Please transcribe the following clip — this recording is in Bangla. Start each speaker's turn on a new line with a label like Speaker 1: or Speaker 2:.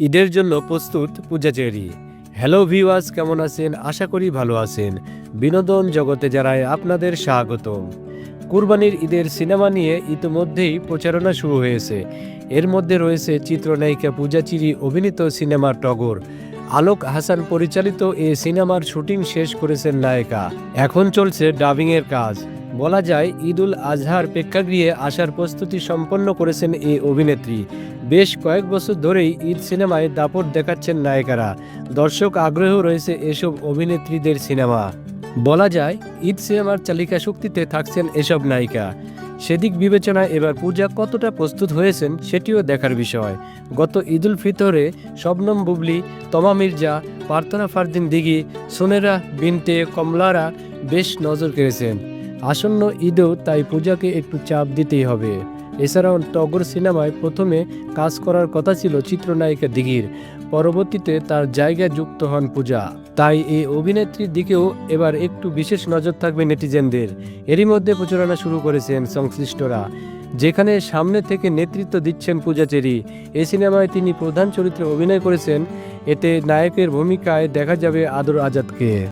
Speaker 1: ঈদের জন্য প্রস্তুত পূজা চেরি হ্যালো ভিওয়াস কেমন আছেন? আশা করি ভালো আছেন। বিনোদন জগতে যারায় আপনাদের স্বাগতম। কুরবানির ঈদের সিনেমা নিয়ে ইতিমধ্যেই প্রচারণা শুরু হয়েছে। এর মধ্যে রয়েছে চিত্রনায়িকা পূজা চিরি, অভিনীত সিনেমা টগর। আলোক হাসান পরিচালিত এই সিনেমার শুটিং শেষ করেছেন নায়িকা। এখন চলছে ডাবিংয়ের কাজ। বলা যায়, ঈদুল আজহার প্রেক্ষাগৃহে আসার প্রস্তুতি সম্পন্ন করেছেন এই অভিনেত্রী। বেশ কয়েক বছর ধরেই ঈদ সিনেমায় দাপট দেখাচ্ছেন নায়িকারা। দর্শক আগ্রহ রয়েছে এসব অভিনেত্রীদের সিনেমা। বলা যায়, ঈদ সিনেমার চালিকা শক্তিতে থাকছেন এসব নায়িকা। সেদিক বিবেচনায় এবার পূজা কতটা প্রস্তুত হয়েছেন সেটিও দেখার বিষয়। গত ঈদুল ফিতরে শবনম বুবলি, তমা মির্জা প্রার্থনা ফারদিন দিঘি, সোনেরা বিনতে কমলারা বেশ নজর কেড়েছেন। আসন্ন ঈদেও তাই পূজাকে একটু চাপ দিতেই হবে। এছাড়াও টগর সিনেমায় প্রথমে কাজ করার কথা ছিল চিত্রনায়িকা দিঘির। পরবর্তীতে তার জায়গায় যুক্ত হন পূজা। তাই এই অভিনেত্রীর দিকেও এবার একটু বিশেষ নজর থাকবে নেটিজেনদের। এরই মধ্যে প্রচারণা শুরু করেছেন সংশ্লিষ্টরা। যেখানে সামনে থেকে নেতৃত্ব দিচ্ছেন পূজা চেরি। এই সিনেমায় তিনি প্রধান চরিত্রে অভিনয় করেছেন। এতে নায়কের ভূমিকায় দেখা যাবে আদর আজাদকে।